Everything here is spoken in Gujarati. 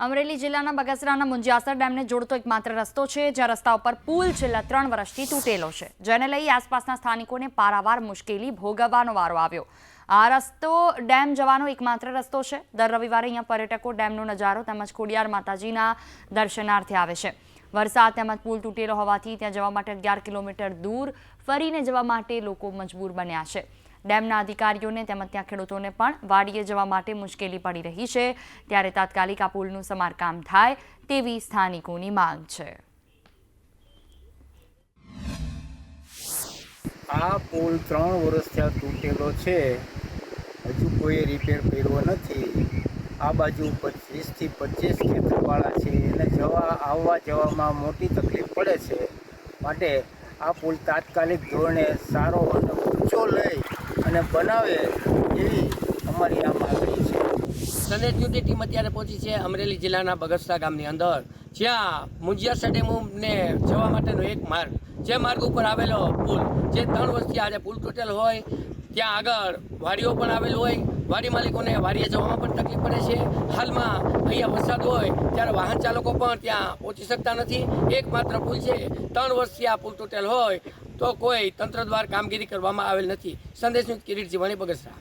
અમરેલી જિલ્લાના બગસરાના મુંજિયાસર ડેમને જોડતો એક માત્ર રસ્તો છે, જ્યાં રસ્તા ઉપર પુલ છેલ્લા ત્રણ વર્ષથી તૂટેલો છે. જેને લઈ આસપાસના સ્થાનિકોને પારાવાર મુશ્કેલી ભોગવવાનો વારો આવ્યો. આ રસ્તો ડેમ જવાનો એકમાત્ર રસ્તો છે. દર રવિવારે અહીંયા પર્યટકો ડેમનો નજારો તેમજ ખોડિયાર માતાજીના દર્શનાર્થે આવે છે. વરસાદ તેમજ પુલ તૂટેલો હોવાથી ત્યાં જવા માટે અગિયાર કિલોમીટર દૂર ફરીને જવા માટે લોકો મજબૂર બન્યા છે. ડેમના અધિકારીઓને તેમજ ત્યાં ખેડૂતોને પણ વાડીએ જવા માટે મુશ્કેલી પડી રહી છે. ત્યારે તાત્કાલિક આ પુલનું સમારકામ થાય તેવી સ્થાનિકોની માંગ છે. આ પુલ ત્રણ વર્ષ ત્યાં તૂટેલો છે. હજુ કોઈ રિપેર કર્યો નથી. આ બાજુ વીસથી પચીસ ખેતરવાળા છે. એને જવા, આવવા જવામાં મોટી તકલીફ પડે છે. માટે આ પુલ તાત્કાલિક ધોરણે સારો અને ઊંચો લઈ અને બનાવે એવી અમારી આ માગણી છે. સંદેશ ડ્યુટી ટીમ અત્યારે પહોંચી છે અમરેલી જિલ્લાના બગસરા ગામની અંદર. જ્યાં મુંજિયા સ્ટેડિયમને જવા માટેનો એક માર્ગ, જે માર્ગ ઉપર આવેલો પુલ, જે ત્રણ વર્ષથી આજે પુલ તૂટેલ હોય, ત્યાં આગળ વાડીઓ પણ આવેલ હોય વાડી માલિકોને વાડીએ જવામાં પણ તકલીફ પડે છે. હાલમાં અહીંયા વરસાદ હોય ત્યારે વાહન ચાલકો પણ ત્યાં પહોંચી શકતા નથી. એકમાત્ર પુલ છે. ત્રણ વર્ષથી આ પુલ તૂટેલ હોય તો કોઈ તંત્ર દ્વારા કામગીરી કરવામાં આવેલ નથી. સંદેશ કિરીટ જીવાણી બગસરા.